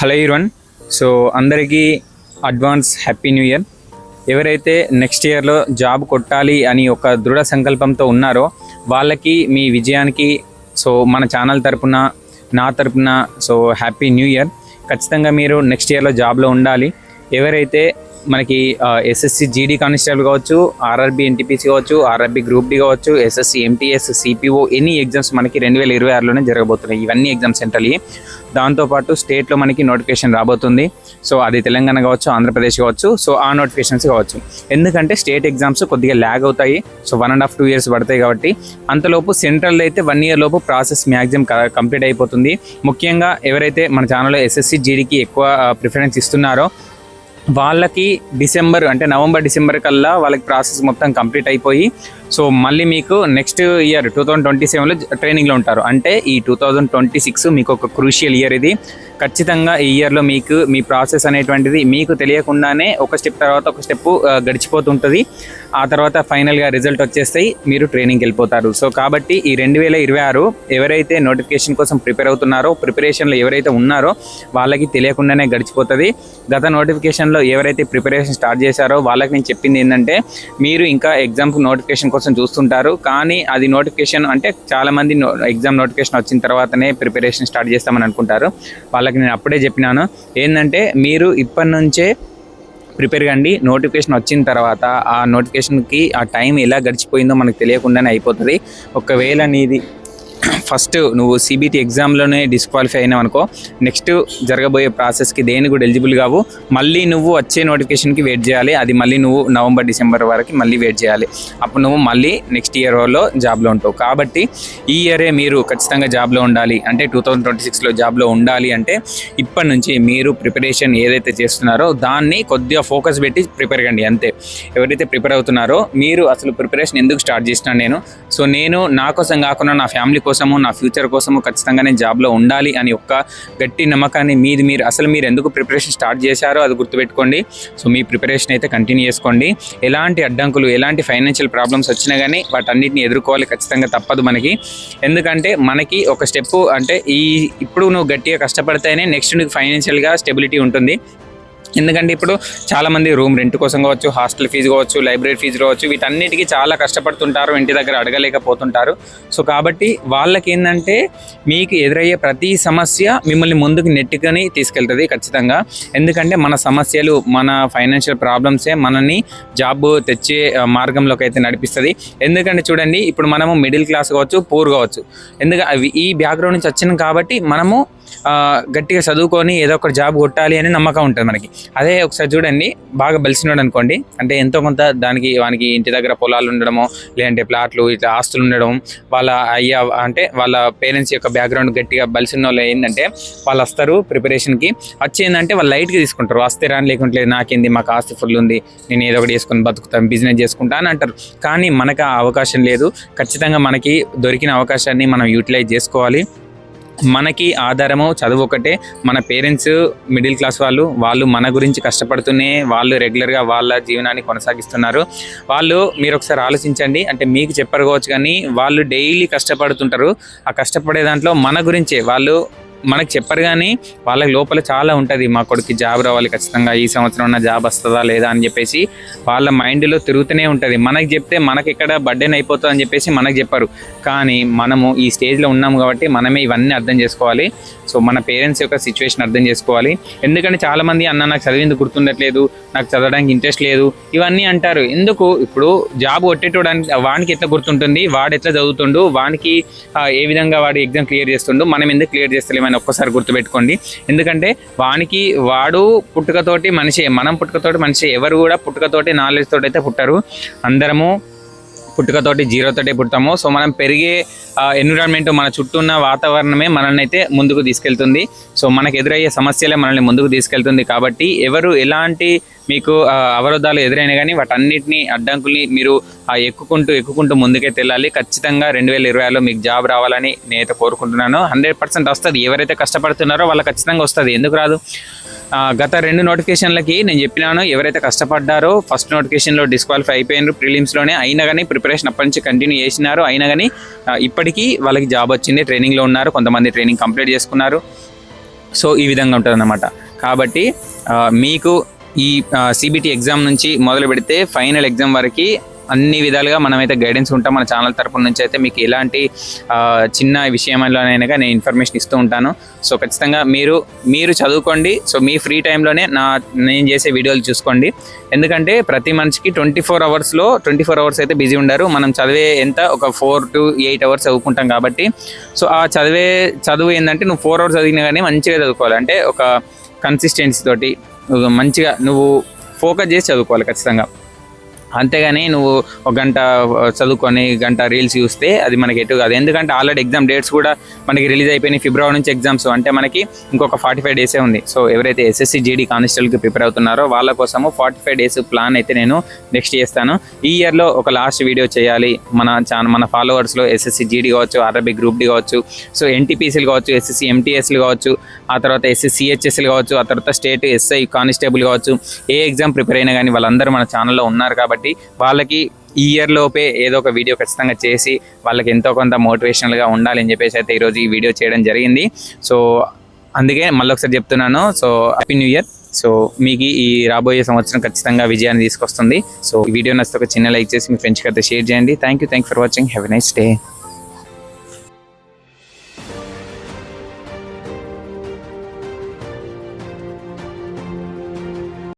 Hello ఈరోన్ so అందరికీ advance happy new year. ఎవరైతే నెక్స్ట్ ఇయర్లో జాబ్ కొట్టాలి అని ఒక దృఢ సంకల్పంతో ఉన్నారో వాళ్ళకి మీ విజయానికి సో మన ఛానల్ తరపున నా తరపున సో హ్యాపీ న్యూ ఇయర్. ఖచ్చితంగా మీరు నెక్స్ట్ ఇయర్లో జాబ్లో ఉండాలి. ఎవరైతే మనకి ఎస్ఎస్సి జీడీ కానిస్టేబుల్ కావచ్చు ఆర్ఆర్బి ఎన్టీపీసీ కావచ్చు ఆర్ఆర్బి గ్రూప్ డి కావచ్చు ఎస్ఎస్సి ఎంటీఎస్ సిపిఓ ఎన్ని ఎగ్జామ్స్ మనకి రెండు వేల ఇరవై ఆరులోనే జరగబోతున్నాయి. ఇవన్నీ ఎగ్జామ్స్ సెంట్రల్ దాంతోపాటు స్టేట్లో మనకి నోటిఫికేషన్ రాబోతుంది. సో అది తెలంగాణ కావచ్చు ఆంధ్రప్రదేశ్ కావచ్చు సో ఆ నోటిఫికేషన్స్ కావచ్చు. ఎందుకంటే స్టేట్ ఎగ్జామ్స్ కొద్దిగా ల్యాగ్ అవుతాయి. So one and half two years పడతాయి కాబట్టి అంతలోపు సెంట్రల్ అయితే వన్ ఇయర్ లోపు ప్రాసెస్ మ్యాక్సిమం కంప్లీట్ అయిపోతుంది. ముఖ్యంగా ఎవరైతే మన ఛానల్లో ఎస్ఎస్సి జీడీకి ఎక్కువ ప్రిఫరెన్స్ ఇస్తున్నారో వాళ్ళకి డిసెంబర్ అంటే నవంబర్ డిసెంబర్ కల్లా వాళ్ళకి ప్రాసెస్ మొత్తం కంప్లీట్ అయిపోయి సో మళ్ళీ మీకు next year two thousand twenty సెవెన్లో ట్రైనింగ్లో ఉంటారు. అంటే ఈ టూ థౌజండ్ ట్వంటీ సిక్స్ మీకు ఒక క్రూషియల్ ఇయర్ ఇది. ఖచ్చితంగా ఈ ఇయర్లో మీకు మీ ప్రాసెస్ అనేటువంటిది మీకు తెలియకుండానే ఒక స్టెప్ తర్వాత ఒక స్టెప్ గడిచిపోతుంటుంది. ఆ తర్వాత ఫైనల్గా రిజల్ట్ వచ్చేస్తాయి. మీరు ట్రైనింగ్కి వెళ్ళిపోతారు. సో కాబట్టి ఈ రెండు వేల ఇరవై ఆరు ఎవరైతే నోటిఫికేషన్ కోసం ప్రిపేర్ అవుతున్నారో ప్రిపరేషన్లో ఎవరైతే ఉన్నారో వాళ్ళకి తెలియకుండానే గడిచిపోతుంది. గత నోటిఫికేషన్లో ఎవరైతే ప్రిపరేషన్ స్టార్ట్ చేశారో వాళ్ళకి నేను చెప్పింది ఏంటంటే మీరు ఇంకా ఎగ్జామ్కి నోటిఫికేషన్ కోసం కోసం చూస్తుంటారు. కానీ అది నోటిఫికేషన్ అంటే చాలామంది ఎగ్జామ్ నోటిఫికేషన్ వచ్చిన తర్వాతనే ప్రిపరేషన్ స్టార్ట్ చేస్తామని అనుకుంటారు. వాళ్ళకి నేను అప్పుడే చెప్పినాను. ఏంటంటే మీరు ఇప్పటి నుంచే ప్రిపేర్ కండి. నోటిఫికేషన్ వచ్చిన తర్వాత ఆ నోటిఫికేషన్కి ఆ టైం ఎలా గడిచిపోయిందో మనకు తెలియకుండానే అయిపోతుంది. ఒకవేళ నీది ఫస్ట్ నువ్వు సిబిటి ఎగ్జామ్లోనే డిస్క్వాలిఫై అయినావు అనుకో నెక్స్ట్ జరగబోయే ప్రాసెస్కి దేని కూడా ఎలిజిబుల్ కావు. మళ్ళీ నువ్వు వచ్చే నోటిఫికేషన్కి వెయిట్ చేయాలి. అది మళ్ళీ నువ్వు నవంబర్ డిసెంబర్ వరకు మళ్ళీ వెయిట్ చేయాలి. అప్పుడు నువ్వు మళ్ళీ నెక్స్ట్ ఇయర్లో జాబ్లో ఉంటావు. కాబట్టి ఈ ఇయరే మీరు ఖచ్చితంగా జాబ్లో ఉండాలి. అంటే టూ థౌజండ్ ట్వంటీ సిక్స్లో జాబ్లో ఉండాలి అంటే ఇప్పటి నుంచి మీరు ప్రిపరేషన్ ఏదైతే చేస్తున్నారో దాన్ని కొద్దిగా ఫోకస్ పెట్టి ప్రిపేర్ కండి. అంతే. ఎవరైతే ప్రిపేర్ అవుతున్నారో మీరు అసలు ప్రిపరేషన్ ఎందుకు స్టార్ట్ చేసినాను నేను? సో నేను నా కోసం కాకుండా నా ఫ్యామిలీ కోసము నా ఫ్యూచర్ కోసము ఖచ్చితంగా నేను జాబ్లో ఉండాలి అని ఒక్క గట్టి నమ్మకాన్ని మీది మీరు అసలు మీరు ఎందుకు ప్రిపరేషన్ స్టార్ట్ చేశారో అది గుర్తుపెట్టుకోండి. సో మీ ప్రిపరేషన్ అయితే కంటిన్యూ చేసుకోండి. ఎలాంటి అడ్డంకులు ఎలాంటి ఫైనాన్షియల్ ప్రాబ్లమ్స్ వచ్చినా కానీ వాటన్నిటిని ఎదుర్కోవాలి ఖచ్చితంగా తప్పదు మనకి. ఎందుకంటే మనకి ఒక స్టెప్ అంటే ఈ ఇప్పుడు నువ్వు గట్టిగా కష్టపడితేనే నెక్స్ట్ నీకు ఫైనాన్షియల్గా స్టెబిలిటీ ఉంటుంది. ఎందుకంటే ఇప్పుడు చాలామంది రూమ్ రెంట్ కోసం కావచ్చు హాస్టల్ ఫీజు కావచ్చు లైబ్రరీ ఫీజు కావచ్చు వీటన్నిటికీ చాలా కష్టపడుతుంటారు ఇంటి దగ్గర అడగలేకపోతుంటారు. సో కాబట్టి వాళ్ళకి ఏంటంటే మీకు ఎదురయ్యే ప్రతి సమస్య మిమ్మల్ని ముందుకు నెట్టుకొని తీసుకెళ్తుంది ఖచ్చితంగా. ఎందుకంటే మన సమస్యలు మన ఫైనాన్షియల్ ప్రాబ్లమ్సే మనల్ని జాబ్ తెచ్చే మార్గంలోకి అయితే నడిపిస్తుంది. ఎందుకంటే చూడండి ఇప్పుడు మనము మిడిల్ క్లాస్ కావచ్చు పూర్ కావచ్చు. ఎందుకంటే అవి ఈ బ్యాక్గ్రౌండ్ నుంచి వచ్చినాం కాబట్టి మనము గట్టిగా చదువుకొని ఏదో ఒక జాబ్ కొట్టాలి అని నమ్మకం ఉంటుంది మనకి. అదే ఒకసారి చూడండి బాగా బలిసినాడు అనుకోండి అంటే ఎంతో కొంత దానికి వానికి ఇంటి దగ్గర పొలాలు ఉండడమో లేదంటే ప్లాట్లు ఇట్లా ఆస్తులు ఉండడం వాళ్ళ అయ్యా అంటే వాళ్ళ పేరెంట్స్ యొక్క బ్యాక్గ్రౌండ్ గట్టిగా బలిసిన వాళ్ళు ఏంటంటే వాళ్ళు వస్తారు ప్రిపరేషన్కి వచ్చి ఏంటంటే వాళ్ళు లైట్గా తీసుకుంటారు. వస్తే రాని లేకుంటే నాకేంది మాకు ఆస్తి ఫుల్ ఉంది నేను ఏదో ఒకటి వేసుకొని బతుకుతాను బిజినెస్ చేసుకుంటా అని అంటారు. కానీ మనకు ఆ అవకాశం లేదు. ఖచ్చితంగా మనకి దొరికిన అవకాశాన్ని మనం యూటిలైజ్ చేసుకోవాలి. మనకి ఆధారము చదువు ఒకటే. మన పేరెంట్స్ మిడిల్ క్లాస్ వాళ్ళు వాళ్ళు మన గురించి కష్టపడుతూనే వాళ్ళు రెగ్యులర్గా వాళ్ళ జీవనాన్ని కొనసాగిస్తున్నారు. వాళ్ళు మీరు ఒకసారి ఆలోచించండి. అంటే మీకు చెప్పరుకోవచ్చు కానీ వాళ్ళు డైలీ కష్టపడుతుంటారు. ఆ కష్టపడే దాంట్లో మన గురించే. వాళ్ళు మనకు చెప్పరు కానీ వాళ్ళకి లోపల చాలా ఉంటుంది. మా కొడుకు జాబ్ రావాలి ఖచ్చితంగా ఈ సంవత్సరం ఉన్న జాబ్ వస్తుందా లేదా అని చెప్పేసి వాళ్ళ మైండ్లో తిరుగుతూనే ఉంటుంది. మనకు చెప్తే మనకి ఎక్కడ బర్డెన్ అయిపోతుంది అని చెప్పేసి మనకు చెప్పారు. కానీ మనము ఈ స్టేజ్లో ఉన్నాము కాబట్టి మనమే ఇవన్నీ అర్థం చేసుకోవాలి. సో మన పేరెంట్స్ యొక్క సిచ్యువేషన్ అర్థం చేసుకోవాలి. ఎందుకంటే చాలామంది అన్న నాకు చదివింది గుర్తుండట్లేదు నాకు చదవడానికి ఇంట్రెస్ట్ లేదు ఇవన్నీ అంటారు. ఎందుకు? ఇప్పుడు జాబ్ కొట్టేటోడానికి వానికి ఎట్లా గుర్తుంటుంది? వాడు ఎట్లా చదువుతుండు? వానికి ఏ విధంగా వాడు ఎగ్జామ్ క్లియర్ చేస్తుండు? మనం ఎందుకు క్లియర్ చేస్తలేమని ఒక్కసారి గుర్తుపెట్టుకోండి. ఎందుకంటే వానికి వాడు పుట్టుకతోటి మనిషి మనం పుట్టుకతోటి మనిషి ఎవరు కూడా పుట్టుకతోటి నాలెడ్జ్ తోటి అయితే పుట్టరు. అందరము పుట్టుకతోటి జీరోతోటే పుడతాము. సో మనం పెరిగే ఎన్విరాన్మెంట్ మన చుట్టూ ఉన్న వాతావరణమే మనల్ని అయితే ముందుకు తీసుకెళ్తుంది. సో మనకు ఎదురయ్యే సమస్యలే మనల్ని ముందుకు తీసుకెళ్తుంది. కాబట్టి ఎవరు ఎలాంటి మీకు అవరోధాలు ఎదురైనా కానీ వాటన్నిటిని అడ్డంకుల్ని మీరు ఎక్కుకుంటూ ఎక్కుకుంటూ ముందుకే తెల్లాలి. ఖచ్చితంగా రెండు వేల ఇరవైలో మీకు జాబ్ రావాలని నేనైతే కోరుకుంటున్నాను. హండ్రెడ్ పర్సెంట్ వస్తుంది. ఎవరైతే కష్టపడుతున్నారో వాళ్ళకి ఖచ్చితంగా వస్తుంది. ఎందుకు రాదు? గత రెండు నోటిఫికేషన్లకి నేను చెప్పినాను ఎవరైతే కష్టపడ్డారో ఫస్ట్ నోటిఫికేషన్లో డిస్క్వాలిఫై అయిపోయినారు ప్రిలిమ్స్లోనే అయినా కానీ ప్రిపరేషన్ అప్పటి నుంచి కంటిన్యూ చేసినారు. అయినా కానీ ఇప్పటికీ వాళ్ళకి జాబ్ వచ్చింది ట్రైనింగ్లో ఉన్నారు కొంతమంది ట్రైనింగ్ కంప్లీట్ చేసుకున్నారు. సో ఈ విధంగా ఉంటుందన్నమాట. కాబట్టి మీకు ఈ సిబిటి ఎగ్జామ్ నుంచి మొదలు పెడితే ఫైనల్ ఎగ్జామ్ వరకు అన్ని విధాలుగా మనమైతే గైడెన్స్ ఉంటాం. మన ఛానల్ తరపున నుంచి అయితే మీకు ఎలాంటి చిన్న విషయంలోనైనా కానీ నేను ఇన్ఫర్మేషన్ ఇస్తూ ఉంటాను. సో ఖచ్చితంగా మీరు మీరు చదువుకోండి. సో మీ ఫ్రీ టైంలోనే నా నేను చేసే వీడియోలు చూసుకోండి. ఎందుకంటే ప్రతి మనిషికి ట్వంటీ ఫోర్ అవర్స్లో ట్వంటీ ఫోర్ అవర్స్ అయితే బిజీ ఉండారు. మనం చదివే ఎంత? ఒక ఫోర్ టు ఎయిట్ అవర్స్ చదువుకుంటాం కాబట్టి. సో ఆ చదివే చదువు ఏంటంటే నువ్వు ఫోర్ అవర్స్ చదివినా కానీ మంచిగా చదువుకోవాలి. అంటే ఒక కన్సిస్టెన్సీ తోటి మంచిగా నువ్వు ఫోకస్ చేసి చదువుకోవాలి ఖచ్చితంగా. అంతేగాని నువ్వు ఒక గంట చదువుకొని గంట రీల్స్ చూస్తే అది మనకి ఎటు కాదు. ఎందుకంటే ఆల్రెడీ ఎగ్జామ్ డేట్స్ కూడా మనకి రిలీజ్ అయిపోయినాయి ఫిబ్రవరి నుంచి ఎగ్జామ్స్ అంటే మనకి ఇంకొక ఫార్టీ ఫైవ్ డేసే ఉంది. సో ఎవరైతే ఎస్ఎస్సి జీడీ కానిస్టేబుల్కి ప్రిపేర్ అవుతున్నారో వాళ్ళ కోసము ఫార్టీ ఫైవ్ డేస్ ప్లాన్ అయితే నేను నెక్స్ట్ చేస్తాను. ఈ ఇయర్లో ఒక లాస్ట్ వీడియో చేయాలి. మన ఛానల్ మన ఫాలోవర్స్లో ఎస్ఎస్సి జీడీ కావచ్చు ఆర్ఆర్బీ గ్రూప్ డి కావచ్చు సో ఎన్టీపీసీలు కావచ్చు ఎస్ఎస్సి ఎంటీఎస్లు కావచ్చు ఆ తర్వాత ఎస్ఎస్సి సిహెచ్ఎస్లు కావచ్చు ఆ తర్వాత స్టేట్ ఎస్ఐ కానిస్టేబుల్ కావచ్చు ఏ ఎగ్జామ్ ప్రిపేర్ అయినా కానీ వాళ్ళందరూ మన ఛానల్లో ఉన్నారు కాబట్టి కాబట్టి వాళ్ళకి ఈ ఇయర్ లోపే ఏదో ఒక వీడియో ఖచ్చితంగా చేసి వాళ్ళకి ఎంతో కొంత మోటివేషనల్గా ఉండాలి అని చెప్పేసి అయితే ఈరోజు ఈ వీడియో చేయడం జరిగింది. సో అందుకే మళ్ళీ ఒకసారి చెప్తున్నాను. So happy new year so మీకు ఈ రాబోయే సంవత్సరం ఖచ్చితంగా విజయాన్ని తీసుకొస్తుంది. సో ఈ వీడియో నచ్చితే ఒక చిన్న లైక్ చేసి మీ ఫ్రెండ్స్కి అయితే షేర్ చేయండి. Thank you thank for watching have a nice day